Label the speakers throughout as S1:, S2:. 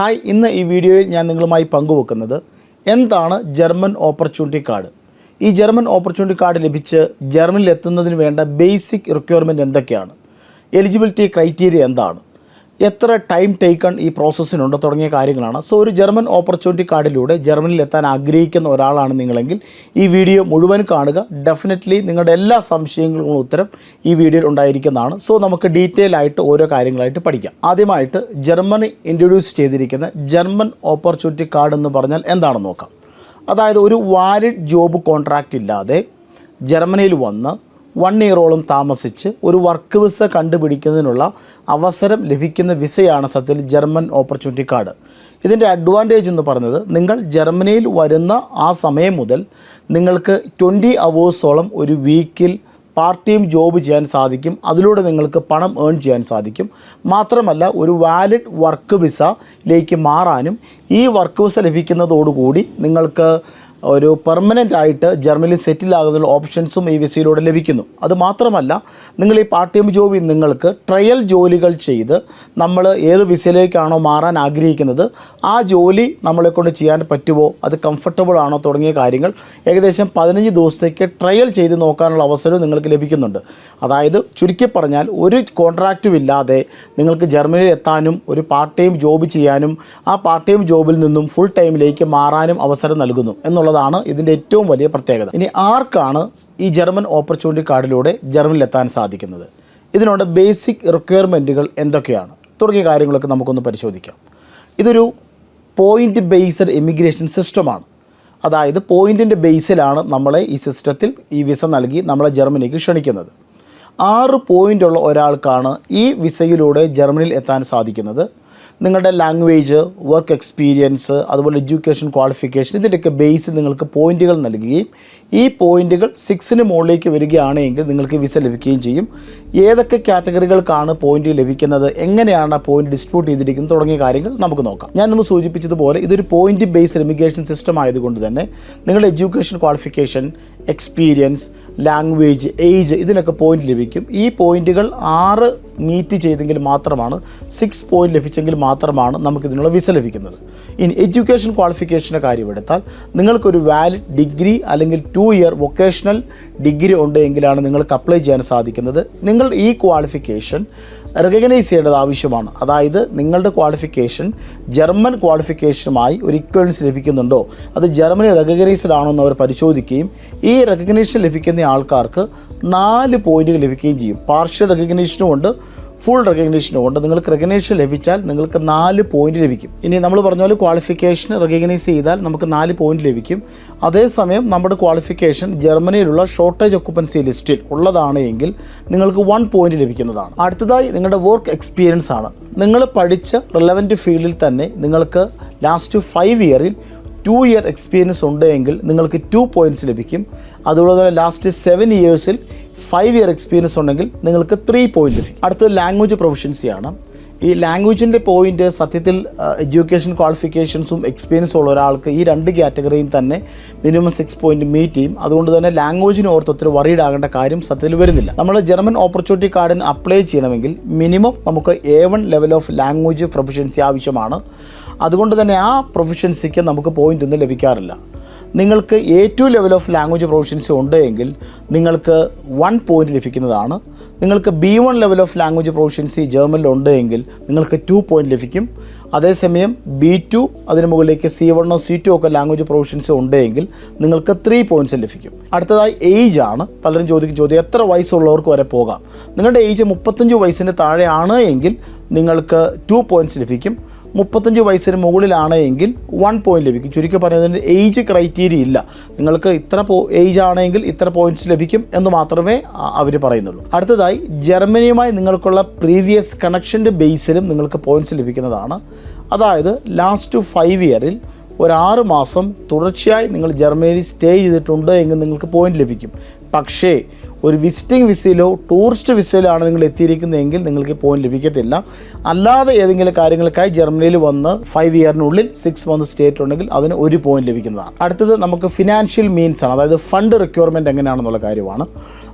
S1: Hi ഇന്ന് ഈ വീഡിയോയിൽ ഞാൻ നിങ്ങളുമായി പങ്കുവെക്കുന്നത് എന്താണ് ജർമ്മൻ ഓപ്പർച്യൂണിറ്റി കാർഡ്? ഈ ജർമ്മൻ ഓപ്പർച്യൂണിറ്റി കാർഡ് ലഭിച്ച് ജർമ്മനിൽ എത്തുന്നതിന് വേണ്ട ബേസിക് റിക്വയർമെന്റ് എന്തൊക്കെയാണ്? എലിജിബിലിറ്റി ക്രൈറ്റീരിയ എന്താണ്? എത്ര ടൈം ടേക്കൺ ഈ പ്രോസസ്സിനുണ്ട് തുടങ്ങിയ കാര്യങ്ങളാണ്. സോ ഒരു ജർമ്മൻ ഓപ്പർച്യൂണിറ്റി കാർഡിലൂടെ ജർമ്മനിയിൽ എത്താൻ ആഗ്രഹിക്കുന്ന ഒരാളാണ് നിങ്ങളെങ്കിൽ ഈ വീഡിയോ മുഴുവൻ കാണുക. ഡെഫിനറ്റ്ലി നിങ്ങളുടെ എല്ലാ സംശയങ്ങൾക്കും ഉത്തരം ഈ വീഡിയോയിൽ ഉണ്ടായിരിക്കുന്നതാണ്. സോ നമുക്ക് ഡീറ്റെയിൽ ആയിട്ട് ഓരോ കാര്യങ്ങളായിട്ട് പഠിക്കാം. ആദ്യമായിട്ട് ജർമ്മനി ഇൻട്രൊഡ്യൂസ് ചെയ്തിരിക്കുന്ന ജർമ്മൻ ഓപ്പർച്യൂണിറ്റി കാർഡ് എന്ന് പറഞ്ഞാൽ എന്താണെന്ന് നോക്കാം. അതായത് ഒരു വാലിഡ് ജോബ് കോൺട്രാക്റ്റ് ഇല്ലാതെ ജർമ്മനിയിൽ വന്ന് വൺ ഇയറോളം താമസിച്ച് ഒരു വർക്ക് വിസ കണ്ടുപിടിക്കുന്നതിനുള്ള അവസരം ലഭിക്കുന്ന വിസയാണ് സത്യത്തിൽ ജർമ്മൻ ഓപ്പർച്യൂണിറ്റി കാർഡ് ഇതിന്റെ അഡ്വാന്റേജ് എന്ന് പറയുന്നത് നിങ്ങൾ ജർമ്മനിയിൽ വരുന്ന ആ സമയം മുതൽ നിങ്ങൾക്ക് ട്വന്റി അവേഴ്സോളം ഒരു വീക്കിൽ പാർട്ട് ടൈം ജോബ് ചെയ്യാൻ സാധിക്കും. അതിലൂടെ നിങ്ങൾക്ക് പണം ഏൺ ചെയ്യാൻ സാധിക്കും. മാത്രമല്ല ഒരു വാലിഡ് വർക്ക് വിസയിലേക്ക് മാറാനും ഈ വർക്ക് വിസ ലഭിക്കുന്നതോടുകൂടി നിങ്ങൾക്ക് ഒരു പെർമനന്റ് ആയിട്ട് ജർമ്മനിയിൽ സെറ്റിൽ ഓപ്ഷൻസും ഈ വിസയിലൂടെ ലഭിക്കുന്നു. അതുമാത്രമല്ല നിങ്ങൾ ഈ പാർട്ട് ടൈം ജോബിൽ നിങ്ങൾക്ക് ട്രയൽ ജോലികൾ ചെയ്ത് നമ്മൾ ഏത് വിസയിലേക്കാണോ മാറാൻ ആഗ്രഹിക്കുന്നത് ആ ജോലി നമ്മളെ കൊണ്ട് ചെയ്യാൻ പറ്റുമോ അത് കംഫർട്ടബിൾ ആണോ തുടങ്ങിയ കാര്യങ്ങൾ ഏകദേശം പതിനഞ്ച് ദിവസത്തേക്ക് ട്രയൽ ചെയ്ത് നോക്കാനുള്ള അവസരവും നിങ്ങൾക്ക് ലഭിക്കുന്നുണ്ട്. അതായത് ചുരുക്കി പറഞ്ഞാൽ ഒരു കോൺട്രാക്റ്റും ഇല്ലാതെ നിങ്ങൾക്ക് ജർമ്മനിയിൽ എത്താനും ഒരു പാർട്ട് ടൈം ജോബ് ചെയ്യാനും ആ പാർട്ട് ടൈം ജോബിൽ നിന്നും ഫുൾ ടൈമിലേക്ക് മാറാനും അവസരം നൽകുന്നു. എന്നുള്ളതാണ് ഇതിന്റെ ഏറ്റവും വലിയ പ്രത്യേകത. ഇനി ആർക്കാണ് ഈ ജർമ്മൻ ഓപ്പർച്യൂണിറ്റി കാർഡിലൂടെ ജർമ്മനിൽ എത്താൻ സാധിക്കുന്നത്? ഇതിനോട് ബേസിക് റിക്വയർമെന്റുകൾ എന്തൊക്കെയാണ്? തുടങ്ങിയ കാര്യങ്ങളൊക്കെ നമുക്കൊന്ന് പരിശോധിക്കാം. ഇതൊരു പോയിന്റ് ബേസ്ഡ് ഇമിഗ്രേഷൻ സിസ്റ്റമാണ് അതായത് പോയിന്റിന്റെ ബേസിലാണ് നമ്മളെ ഈ സിസ്റ്റത്തിൽ ഈ വിസ നൽകി നമ്മളെ ജർമ്മനിക്ക് ക്ഷണിക്കുന്നത്. ആറ് പോയിന്റ് ഉള്ള ഒരാൾക്കാണ് ഈ വിസയിലൂടെ ജർമ്മനിയിൽ എത്താൻ സാധിക്കുന്നത്. നിങ്ങളുടെ ലാംഗ്വേജ് വർക്ക് എക്സ്പീരിയൻസ് അതുപോലെ എഡ്യൂക്കേഷൻ ക്വാളിഫിക്കേഷൻ ഇതിന്റെയൊക്കെ ബേസ് നിങ്ങൾക്ക് പോയിന്റുകൾ നൽകുകയും ഈ പോയിന്റുകൾ സിക്സിന് മുകളിലേക്ക് വരികയാണെങ്കിൽ നിങ്ങൾക്ക് വിസ ലഭിക്കുകയും ചെയ്യും. ഏതൊക്കെ കാറ്റഗറികൾക്കാണ് പോയിന്റ് ലഭിക്കുന്നത്? എങ്ങനെയാണ് ആ പോയിന്റ് ഡിസ്ട്രിബ്യൂട്ട് ചെയ്തിരിക്കുന്നത്? തുടങ്ങിയ കാര്യങ്ങൾ നമുക്ക് നോക്കാം. ഞാൻ മുമ്പ് സൂചിപ്പിച്ചതുപോലെ ഇതൊരു പോയിന്റ് ബേസ്ഡ് ഇമിഗ്രേഷൻ സിസ്റ്റം ആയതുകൊണ്ട് തന്നെ നിങ്ങളുടെ education qualification experience language age ഇതിനൊക്കെ പോയിന്റ് ലഭിക്കും. ഈ പോയിന്റുകൾ ആറ് മീറ്റ് ചെയ്തെങ്കിൽ മാത്രമാണ് സിക്സ് പോയിന്റ് ലഭിച്ചെങ്കിൽ മാത്രമാണ് നമുക്ക് ഇതിനുള്ള വിസ ലഭിക്കുന്നത്. ഇനി എഡ്യൂക്കേഷൻ ക്വാളിഫിക്കേഷന്റെ കാര്യം എടുത്താൽ നിങ്ങൾക്കൊരു വാലിഡ് ഡിഗ്രി അല്ലെങ്കിൽ ടു ഇയർ വൊക്കേഷണൽ ഡിഗ്രി ഉണ്ട് എങ്കിലാണ് നിങ്ങൾക്ക് അപ്ലൈ ചെയ്യാൻ സാധിക്കുന്നത്. നിങ്ങൾ ഈ ക്വാളിഫിക്കേഷൻ റെക്കഗ്നൈസ് ചെയ്യേണ്ടത് ആവശ്യമാണ്. അതായത് നിങ്ങളുടെ ക്വാളിഫിക്കേഷൻ ജർമ്മൻ ക്വാളിഫിക്കേഷനുമായി ഒരു ഇക്വലൻസ് ലഭിക്കുന്നുണ്ടോ? അത് ജർമ്മനി റെക്കഗ്നൈസ്ഡ് ആണോ എന്ന് അവർ പരിശോധിക്കുകയും ഈ റെക്കഗ്നേഷൻ ലഭിക്കുന്ന ആൾക്കാർക്ക് നാല് പോയിന്റുകൾ ലഭിക്കുകയും ചെയ്യും. പാർഷ്യൽ റെക്കഗ്നേഷനും ഉണ്ട് ഫുൾ റെക്കഗ്നേഷനും ഉണ്ട്. നിങ്ങൾക്ക് റെക്കഗ്നേഷൻ ലഭിച്ചാൽ നിങ്ങൾക്ക് നാല് പോയിന്റ് ലഭിക്കും. ഇനി നമ്മൾ പറഞ്ഞ പോലെ ക്വാളിഫിക്കേഷൻ റെക്കഗ്നൈസ് ചെയ്താൽ നമുക്ക് നാല് പോയിന്റ് ലഭിക്കും. അതേസമയം നമ്മുടെ ക്വാളിഫിക്കേഷൻ ജർമ്മനിയിലുള്ള ഷോർട്ടേജ് ഒക്കുപ്പൻസി ലിസ്റ്റിൽ ഉള്ളതാണ് എങ്കിൽ നിങ്ങൾക്ക് വൺ പോയിന്റ് ലഭിക്കുന്നതാണ്. അടുത്തതായി നിങ്ങളുടെ വർക്ക് എക്സ്പീരിയൻസ് ആണ്. നിങ്ങൾ പഠിച്ച റിലവന്റ് ഫീൽഡിൽ തന്നെ നിങ്ങൾക്ക് ലാസ്റ്റ് ഫൈവ് ഇയറിൽ ടു ഇയർ എക്സ്പീരിയൻസ് ഉണ്ട് എങ്കിൽ നിങ്ങൾക്ക് ടു പോയിന്റ്സ് ലഭിക്കും. അതുപോലെ തന്നെ ലാസ്റ്റ് സെവൻ ഇയേഴ്സിൽ ഫൈവ് ഇയർ എക്സ്പീരിയൻസ് ഉണ്ടെങ്കിൽ നിങ്ങൾക്ക് ത്രീ പോയിന്റ് ലഭിക്കും. അടുത്തത് ലാംഗ്വേജ് പ്രൊഫഷൻസിയാണ് ഈ ലാംഗ്വേജിന്റെ പോയിന്റ് സത്യത്തിൽ എഡ്യൂക്കേഷൻ ക്വാളിഫിക്കേഷൻസും എക്സ്പീരിയൻസും ഉള്ള ഒരാൾക്ക് ഈ രണ്ട് കാറ്റഗറിയും തന്നെ മിനിമം സിക്സ് പോയിന്റ് മീറ്റ് ചെയ്യും. അതുകൊണ്ട് തന്നെ ലാംഗ്വേജിന് ഓർത്ത് ഒത്തിരി വറീഡ് ആകേണ്ട കാര്യം സത്യത്തിൽ വരുന്നില്ല. നമ്മൾ ജർമ്മൻ ഓപ്പർച്യൂണിറ്റി കാർഡിന് അപ്ലൈ ചെയ്യണമെങ്കിൽ മിനിമം നമുക്ക് A one level of language proficiency ആവശ്യമാണ്. അതുകൊണ്ട് തന്നെ ആ പ്രൊഫഷൻസിക്ക് നമുക്ക് പോയിന്റ് ഒന്നും ലഭിക്കാറില്ല. നിങ്ങൾക്ക് A two level of language proficiency ഉണ്ട് എങ്കിൽ നിങ്ങൾക്ക് വൺ പോയിന്റ് ലഭിക്കുന്നതാണ്. നിങ്ങൾക്ക് B one level of language proficiency ജർമ്മനിൽ ഉണ്ട് എങ്കിൽ നിങ്ങൾക്ക് ടു പോയിന്റ് ലഭിക്കും. അതേസമയം ബി ടു അതിന് മുകളിലേക്ക് സി വണ്ണോ സി ടു ഒക്കെ ലാംഗ്വേജ് പ്രൊഫഷൻസി ഉണ്ട് എങ്കിൽ നിങ്ങൾക്ക് ത്രീ പോയിന്റ്സ് ലഭിക്കും. അടുത്തതായി ഏജ് ആണ്. പലരും ചോദിക്കും ചോദ്യം എത്ര വയസ്സുള്ളവർക്ക് വരെ പോകാം? നിങ്ങളുടെ ഏജ് മുപ്പത്തഞ്ച് വയസ്സിന് താഴെയാണ് എങ്കിൽ നിങ്ങൾക്ക് ടു പോയിന്റ്സ് ലഭിക്കും. മുപ്പത്തഞ്ച് വയസ്സിന് മുകളിലാണ് എങ്കിൽ വൺ പോയിന്റ് ലഭിക്കും. ചുരുക്കി പറയുന്നതിന് ഏജ് ക്രൈറ്റീരിയ ഇല്ല. നിങ്ങൾക്ക് ഇത്ര പോ ഏജ് ആണെങ്കിൽ ഇത്ര പോയിന്റ്സ് ലഭിക്കും എന്ന് മാത്രമേ അവർ പറയുന്നുള്ളൂ. അടുത്തതായി ജർമ്മനിയുമായി നിങ്ങൾക്കുള്ള പ്രീവിയസ് കണക്ഷന്റെ ബേസിലും നിങ്ങൾക്ക് പോയിന്റ്സ് ലഭിക്കുന്നതാണ്. അതായത് ലാസ്റ്റ് ഫൈവ് ഇയറിൽ ഒരു മാസം തുടർച്ചയായി നിങ്ങൾ ജർമ്മനിയിൽ സ്റ്റേ ചെയ്തിട്ടുണ്ട് എങ്കിൽ നിങ്ങൾക്ക് പോയിന്റ് ലഭിക്കും. പക്ഷേ ഒരു വിസിറ്റിംഗ് വിസയിലോ ടൂറിസ്റ്റ് വിസയിലോ ആണ് നിങ്ങൾ എത്തിയിരിക്കുന്നതെങ്കിൽ നിങ്ങൾക്ക് പോയിന്റ് ലഭിക്കത്തില്ല. അല്ലാതെ ഏതെങ്കിലും കാര്യങ്ങൾക്കായി ജർമ്മനിയിൽ വന്ന് ഫൈവ് ഇയറിനുള്ളിൽ സിക്സ് മന്ത് സ്റ്റേറ്റ് ഉണ്ടെങ്കിൽ അതിന് ഒരു പോയിന്റ് ലഭിക്കുന്നതാണ്. അടുത്തത് നമുക്ക് ഫിനാൻഷ്യൽ മീൻസ് ആണ്. അതായത് ഫണ്ട് റിക്വയർമെന്റ് എങ്ങനെയാണെന്നുള്ള കാര്യമാണ്.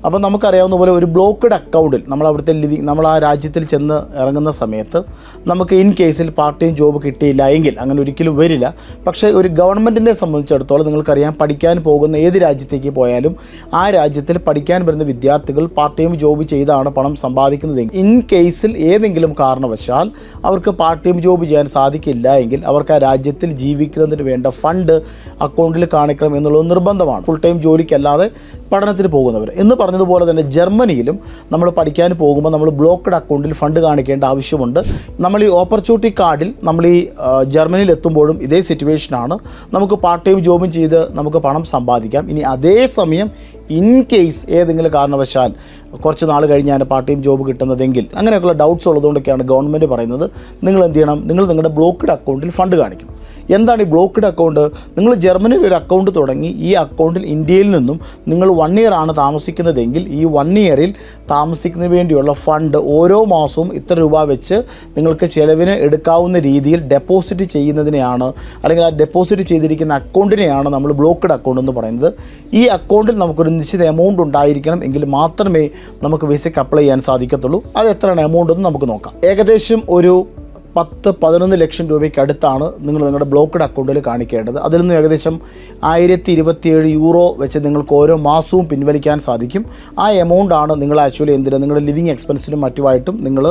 S1: അപ്പോൾ നമുക്കറിയാവുന്ന പോലെ ഒരു ബ്ലോക്ക്ഡ് അക്കൗണ്ടിൽ നമ്മൾ അവിടുത്തെ ലിവിങ് നമ്മൾ ആ രാജ്യത്തിൽ ചെന്ന് ഇറങ്ങുന്ന സമയത്ത് നമുക്ക് ഇൻ കേസിൽ പാർട്ട് ടൈം ജോബ് കിട്ടിയില്ല എങ്കിൽ അങ്ങനെ ഒരിക്കലും വരില്ല. പക്ഷേ ഒരു ഗവൺമെന്റിനെ സംബന്ധിച്ചിടത്തോളം നിങ്ങൾക്കറിയാം പഠിക്കാൻ പോകുന്ന ഏത് രാജ്യത്തേക്ക് പോയാലും ആ രാജ്യത്തിൽ പഠിക്കാൻ വരുന്ന വിദ്യാർത്ഥികൾ പാർട്ട് ടൈം ജോബ് ചെയ്താണ് പണം സമ്പാദിക്കുന്നതെങ്കിൽ ഇൻ കേസിൽ ഏതെങ്കിലും കാരണവശാൽ അവർക്ക് പാർട്ട് ടൈം ജോബ് ചെയ്യാൻ സാധിക്കില്ല എങ്കിൽ അവർക്ക് ആ രാജ്യത്തിൽ ജീവിക്കുന്നതിന് വേണ്ട ഫണ്ട് അക്കൗണ്ടിൽ കാണിക്കണം എന്നുള്ളത് നിർബന്ധമാണ്. ഫുൾ ടൈം ജോലിക്കല്ലാതെ പഠനത്തിന് പോകുന്നവർ. എന്ന് പറഞ്ഞതുപോലെ തന്നെ ജർമ്മനിയിലും നമ്മൾ പഠിക്കാൻ പോകുമ്പോൾ നമ്മൾ ബ്ലോക്ക്ഡ് അക്കൗണ്ടിൽ ഫണ്ട് കാണിക്കേണ്ട ആവശ്യമുണ്ട്. നമ്മൾ ഈ ഓപ്പർച്യൂണിറ്റി കാർഡിൽ നമ്മൾ ഈ ജർമ്മനിയിൽ എത്തുമ്പോഴും ഇതേ സിറ്റുവേഷനാണ് നമുക്ക് പാർട്ട് ടൈം ജോബും ചെയ്ത് നമുക്ക് പണം സമ്പാദിക്കാം. ഇനി അതേ സമയം ഇൻ കേസ് ഏതെങ്കിലും കാരണവശാൽ കുറച്ച് നാൾ കഴിഞ്ഞാണ് പാർട്ട് ടൈം ജോബ് കിട്ടുന്നതെങ്കിൽ അങ്ങനെയൊക്കെയുള്ള ഡൗട്ട്സ് ഉള്ളതുകൊണ്ടൊക്കെയാണ് ഗവൺമെന്റ് പറയുന്നത്. നിങ്ങൾ എന്ത് ചെയ്യണം? നിങ്ങൾ നിങ്ങളുടെ ബ്ലോക്ക്ഡ് അക്കൗണ്ടിൽ ഫണ്ട് കാണിക്കണം. എന്താണ് ഈ ബ്ലോക്ക്ഡ് അക്കൗണ്ട്? നിങ്ങൾ ജർമ്മനിയിൽ ഒരു അക്കൗണ്ട് തുടങ്ങി ഈ അക്കൗണ്ടിൽ ഇന്ത്യയിൽ നിന്നും നിങ്ങൾ വൺ ഇയർ ആണ് താമസിക്കുന്നതെങ്കിൽ ഈ വൺ ഇയറിൽ താമസിക്കുന്നതിന് വേണ്ടിയുള്ള ഫണ്ട് ഓരോ മാസവും ഇത്ര രൂപ വെച്ച് നിങ്ങൾക്ക് ചിലവിന് എടുക്കാവുന്ന രീതിയിൽ ഡെപ്പോസിറ്റ് ചെയ്യുന്നതിനെയാണ് അല്ലെങ്കിൽ ആ ഡെപ്പോസിറ്റ് ചെയ്തിരിക്കുന്ന അക്കൗണ്ടിനെയാണ് നമ്മൾ ബ്ലോക്ക്ഡ് അക്കൗണ്ട് എന്ന് പറയുന്നത്. ഈ അക്കൗണ്ടിൽ നമുക്കൊരു നിശ്ചിത എമൗണ്ട് ഉണ്ടായിരിക്കണം എങ്കിൽ മാത്രമേ നമുക്ക് വിസയ്ക്ക് അപ്ലൈ ചെയ്യാൻ സാധിക്കത്തുള്ളൂ. അത് എത്രയാണ് എമൗണ്ട് എന്ന് നമുക്ക് നോക്കാം. ഏകദേശം ഒരു പത്ത് പതിനൊന്ന് ലക്ഷം രൂപയ്ക്ക് അടുത്താണ് നിങ്ങൾ നിങ്ങളുടെ ബ്ലോക്ക്ഡ് അക്കൗണ്ടിൽ കാണിക്കേണ്ടത്. അതിൽ നിന്ന് ഏകദേശം ആയിരത്തി ഇരുപത്തിയേഴ് യൂറോ വെച്ച് നിങ്ങൾക്ക് ഓരോ മാസവും പിൻവലിക്കാൻ സാധിക്കും. ആ എമൗണ്ടാണ് നിങ്ങൾ ആക്ച്വലി എന്തിനാണ് നിങ്ങളുടെ ലിവിങ് എക്സ്പെൻസിനും മറ്റുമായിട്ടും നിങ്ങൾ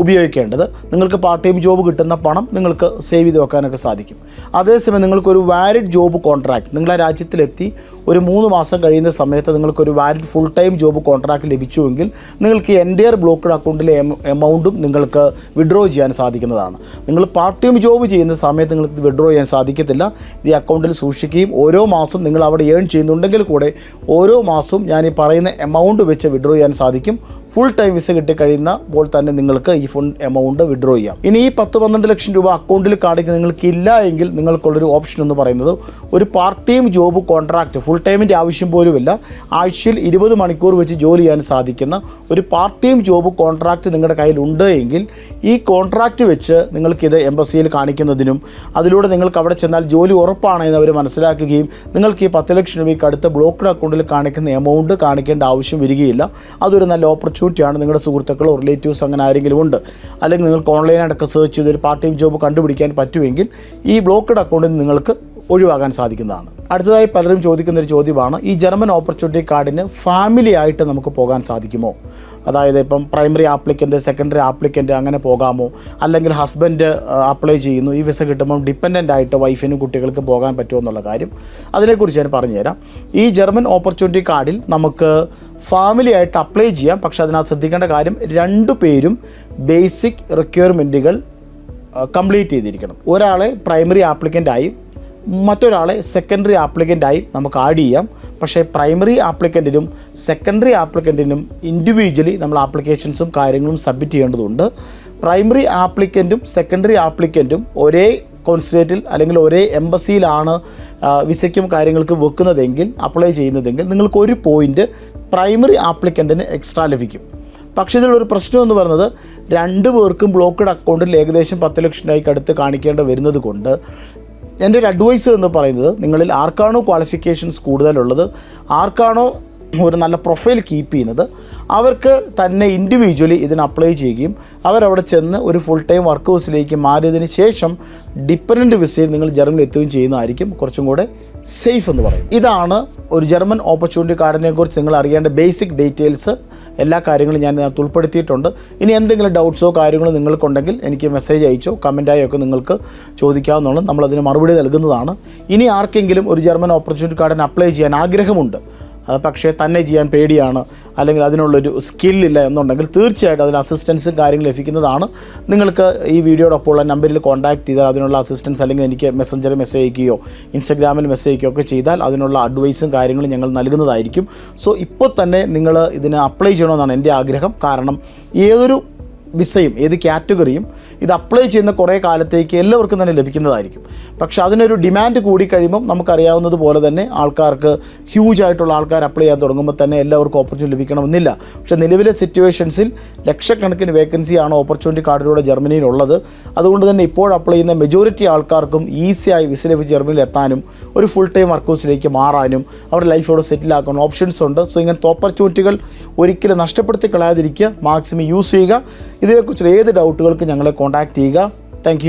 S1: ഉപയോഗിക്കേണ്ടത്. നിങ്ങൾക്ക് പാർട്ട് ടൈം ജോബ് കിട്ടുന്ന പണം നിങ്ങൾക്ക് സേവ് ചെയ്ത് വെക്കാനൊക്കെ സാധിക്കും. അതേസമയം നിങ്ങൾക്കൊരു വാലിഡ് ജോബ് കോൺട്രാക്ട് നിങ്ങൾ ആ രാജ്യത്തിലെത്തി ഒരു മൂന്ന് മാസം കഴിയുന്ന സമയത്ത് നിങ്ങൾക്കൊരു valid full time job contract ലഭിച്ചുവെങ്കിൽ നിങ്ങൾക്ക് എന്റയർ ബ്ലോക്ക്ഡ് അക്കൗണ്ടിലെ എമൗണ്ടും നിങ്ങൾക്ക് വിഡ്രോ ചെയ്യാൻ സാധിക്കുന്നതാണ്. നിങ്ങൾ പാർട്ട് ടൈം ജോബ് ചെയ്യുന്ന സമയത്ത് നിങ്ങൾക്ക് വിഡ്രോ ചെയ്യാൻ സാധിക്കത്തില്ല. ഈ അക്കൗണ്ടിൽ സൂക്ഷിക്കുകയും ഓരോ മാസം നിങ്ങൾ അവിടെ ഏൺ ചെയ്യുന്നുണ്ടെങ്കിൽ കൂടെ ഓരോ മാസവും ഞാൻ ഈ പറയുന്ന എമൗണ്ട് വെച്ച് വിഡ്രോ ചെയ്യാൻ സാധിക്കും. ഫുൾ ടൈം വിസ കിട്ടിക്കഴിയുമ്പോൾ തന്നെ നിങ്ങൾക്ക് ഈ ഫുൾ എമൗണ്ട് വിഡ്രോ ചെയ്യാം. ഇനി ഈ പത്ത് പന്ത്രണ്ട് ലക്ഷം രൂപ അക്കൗണ്ടിൽ കാണിക്കുന്ന നിങ്ങൾക്ക് ഇല്ല എങ്കിൽ നിങ്ങൾക്കുള്ളൊരു ഓപ്ഷൻ എന്ന് പറയുന്നത് ഒരു part time job contract full ടൈമിന്റെ ആവശ്യം പോലുമില്ല. ആഴ്ചയിൽ ഇരുപത് മണിക്കൂർ വെച്ച് ജോലി ചെയ്യാൻ സാധിക്കുന്ന ഒരു പാർട്ട് ടൈം ജോബ് കോൺട്രാക്റ്റ് നിങ്ങളുടെ കയ്യിലുണ്ട് എങ്കിൽ ഈ കോൺട്രാക്റ്റ് വെച്ച് നിങ്ങൾക്കിത് എംബസിയിൽ കാണിക്കുന്നതിനും അതിലൂടെ നിങ്ങൾക്ക് അവിടെ ചെന്നാൽ ജോലി ഉറപ്പാണെന്ന് അവർ മനസ്സിലാക്കുകയും നിങ്ങൾക്ക് ഈ പത്ത് ലക്ഷം രൂപയ്ക്ക് അടുത്ത ബ്ലോക്ക്ഡ് അക്കൗണ്ടിൽ കാണിക്കുന്ന എമൗണ്ട് കാണിക്കേണ്ട ആവശ്യം വരികയില്ല. അതൊരു നല്ല ഓപ്പർച്യൂണിറ്റിയാണ് നിങ്ങളുടെ സുഹൃത്തുക്കളോ റിലേറ്റീവ്സ് അങ്ങനെ ആരെങ്കിലും ഉണ്ട്? അല്ലെങ്കിൽ നിങ്ങൾക്ക് ഓൺലൈനായിട്ടൊക്കെ സെർച്ച് ചെയ്ത് ഒരു പാർട്ട് ടൈം ജോബ് കണ്ടുപിടിക്കാൻ പറ്റുമെങ്കിൽ ഈ ബ്ലോക്ക്ഡ് അക്കൗണ്ടിൽ നിങ്ങൾക്ക് ഒഴിവാക്കാൻ സാധിക്കുന്നതാണ്. അടുത്തതായി പലരും ചോദിക്കുന്ന ഒരു ചോദ്യമാണ് ഈ ജർമ്മൻ ഓപ്പർച്യൂണിറ്റി കാർഡിന് ഫാമിലി ആയിട്ട് നമുക്ക് പോകാൻ സാധിക്കുമോ? അതായത് ഇപ്പം പ്രൈമറി ആപ്ലിക്കന്റ് സെക്കൻഡറി ആപ്ലിക്കന്റ് അങ്ങനെ പോകാമോ? അല്ലെങ്കിൽ ഹസ്ബൻഡ് അപ്ലൈ ചെയ്യുന്നു ഈ വിസ കിട്ടുമ്പം ഡിപ്പെൻഡന്റ് ആയിട്ട് വൈഫിനും കുട്ടികൾക്ക് പോകാൻ പറ്റുമോ എന്നുള്ള കാര്യം അതിനെക്കുറിച്ച് ഞാൻ പറഞ്ഞുതരാം. ഈ ജർമ്മൻ ഓപ്പർച്യൂണിറ്റി കാർഡിൽ നമുക്ക് ഫാമിലി ആയിട്ട് അപ്ലൈ ചെയ്യാം. പക്ഷെ അതിനകത്ത് ശ്രദ്ധിക്കേണ്ട കാര്യം രണ്ടു പേരും ബേസിക് റിക്വയർമെന്റുകൾ കംപ്ലീറ്റ് ചെയ്തിരിക്കണം. ഒരാളെ പ്രൈമറി ആപ്ലിക്കന്റായി മറ്റൊരാളെ സെക്കൻഡറി ആപ്ലിക്കന്റായി നമുക്ക് ആഡ് ചെയ്യാം. പക്ഷേ പ്രൈമറി ആപ്ലിക്കന്റിനും സെക്കൻഡറി ആപ്ലിക്കന്റിനും ഇൻഡിവിജ്വലി നമ്മൾ ആപ്ലിക്കേഷൻസും കാര്യങ്ങളും സബ്മിറ്റ് ചെയ്യേണ്ടതുണ്ട്. പ്രൈമറി ആപ്ലിക്കന്റും സെക്കൻഡറി ആപ്ലിക്കന്റും ഒരേ കോൺസുലേറ്റിൽ അല്ലെങ്കിൽ ഒരേ എംബസിയിലാണ് വിസയ്ക്കും കാര്യങ്ങൾക്ക് വെക്കുന്നതെങ്കിൽ അപ്ലൈ ചെയ്യുന്നതെങ്കിൽ നിങ്ങൾക്ക് ഒരു പോയിന്റ് പ്രൈമറി ആപ്ലിക്കന്റിന് എക്സ്ട്രാ ലഭിക്കും. പക്ഷേ ഇതിലൊരു പ്രശ്നം എന്ന് പറയുന്നത് രണ്ട് പേർക്കും ബ്ലോക്കഡ് അക്കൗണ്ടിൽ ഏകദേശം പത്ത് ലക്ഷം രൂപയ്ക്ക് അടുത്ത് കാണിക്കേണ്ടി വരുന്നത് കൊണ്ട് എന്റെ ഒരു അഡ്വൈസ് എന്ന് പറയുന്നത് നിങ്ങളിൽ ആർക്കാണോ ക്വാളിഫിക്കേഷൻസ് കൂടുതലുള്ളത് ആർക്കാണോ ഒരു നല്ല പ്രൊഫൈൽ കീപ്പ് ചെയ്യുന്നത്. അവർക്ക് തന്നെ ഇൻഡിവിജ്വലി ഇതിന് അപ്ലൈ ചെയ്യുകയും അവരവിടെ ചെന്ന് ഒരു ഫുൾ ടൈം വർക്ക് ഹൗസിലേക്ക് മാറിയതിന് ശേഷം ഡിപ്പെൻഡന്റ് വിസയിൽ നിങ്ങൾ ജർമ്മനിൽ എത്തുകയും ചെയ്യുന്നതായിരിക്കും കുറച്ചും കൂടെ സേഫ് എന്ന് പറയും. ഇതാണ് ഒരു ജർമ്മൻ ഓപ്പർച്യൂണിറ്റി കാർഡിനെ കുറിച്ച് നിങ്ങൾ അറിയേണ്ട ബേസിക് ഡീറ്റെയിൽസ് എല്ലാ കാര്യങ്ങളും ഞാൻ ഇതിനകത്ത് ഉൾപ്പെടുത്തിയിട്ടുണ്ട്. ഇനി എന്തെങ്കിലും ഡൗട്ട്സോ കാര്യങ്ങളോ നിങ്ങൾക്കുണ്ടെങ്കിൽ എനിക്ക് മെസ്സേജ് അയച്ചോ കമന്റായോ ഒക്കെ നിങ്ങൾക്ക് ചോദിക്കാവുന്നതാണ്. നമ്മളതിന് മറുപടി നൽകുന്നതാണ്. ഇനി ആർക്കെങ്കിലും ഒരു ജർമ്മൻ ഓപ്പർച്യൂണിറ്റി കാർഡിന് അപ്ലൈ ചെയ്യാൻ ആഗ്രഹമുണ്ട് പക്ഷേ തന്നെ ചെയ്യാൻ പേടിയാണ്. അല്ലെങ്കിൽ അതിനുള്ളൊരു സ്കില്ലില്ല എന്നുണ്ടെങ്കിൽ തീർച്ചയായിട്ടും അതിന് അസിസ്റ്റൻസും കാര്യങ്ങൾ ലഭിക്കുന്നതാണ്. നിങ്ങൾക്ക് ഈ വീഡിയോടൊപ്പം ഉള്ള നമ്പറിൽ കോൺടാക്ട് ചെയ്താൽ അതിനുള്ള അസിസ്റ്റൻസ് അല്ലെങ്കിൽ എനിക്ക് മെസ്സഞ്ചറിൽ മെസ്സേജ് അയക്കുകയോ ഇൻസ്റ്റഗ്രാമിൽ മെസ്സേജ് അയക്കുകയോ ഒക്കെ ചെയ്താൽ അതിനുള്ള അഡ്വൈസും കാര്യങ്ങളും ഞങ്ങൾ നൽകുന്നതായിരിക്കും. സോ ഇപ്പോൾ തന്നെ നിങ്ങൾ ഇതിന് അപ്ലൈ ചെയ്യണമെന്നാണ് എന്റെ ആഗ്രഹം. കാരണം ഏതൊരു വിസയും ഏത് കാറ്റഗറിയും ഇത് അപ്ലൈ ചെയ്യുന്ന കുറേ കാലത്തേക്ക് എല്ലാവർക്കും തന്നെ ലഭിക്കുന്നതായിരിക്കും. പക്ഷെ അതിനൊരു ഡിമാൻഡ് കൂടിക്കഴിയുമ്പം നമുക്കറിയാവുന്നത് പോലെ തന്നെ ആൾക്കാർക്ക് ഹ്യൂജ് ആയിട്ടുള്ള ആൾക്കാർ അപ്ലൈ ചെയ്യാൻ തുടങ്ങുമ്പോൾ തന്നെ എല്ലാവർക്കും ഓപ്പർച്യൂണിറ്റി ലഭിക്കണമെന്നില്ല. പക്ഷേ നിലവിലെ സിറ്റുവേഷൻസിൽ ലക്ഷക്കണക്കിന് വേക്കൻസിയാണ് ഓപ്പർച്യൂണിറ്റി കാർഡിലൂടെ ജർമ്മനിയിലുള്ളത്. അതുകൊണ്ട് തന്നെ ഇപ്പോൾ അപ്ലൈ ചെയ്യുന്ന മെജോറിറ്റി ആൾക്കാർക്കും ഈസിയായി വിസ ലഭിച്ച് ജർമ്മനിയിൽ എത്താനും ഒരു ഫുൾ ടൈം വർക്കൗസിലേക്ക് മാറാനും അവരുടെ സെറ്റിലാക്കാനും സെറ്റിൽ ആക്കാനും ഓപ്ഷൻസ് ഉണ്ട്. സോ ഇങ്ങനത്തെ ഓപ്പർച്യൂണിറ്റികൾ ഒരിക്കലും നഷ്ടപ്പെടുത്തി കളയാതിരിക്കുക മാക്സിമം യൂസ് ചെയ്യുക. ഇതിനെക്കുറിച്ചുള്ള ഏത് ഡൗട്ടുകൾക്ക് ഞങ്ങളെ കോൺടാക്റ്റ് ചെയ്യുക? താങ്ക്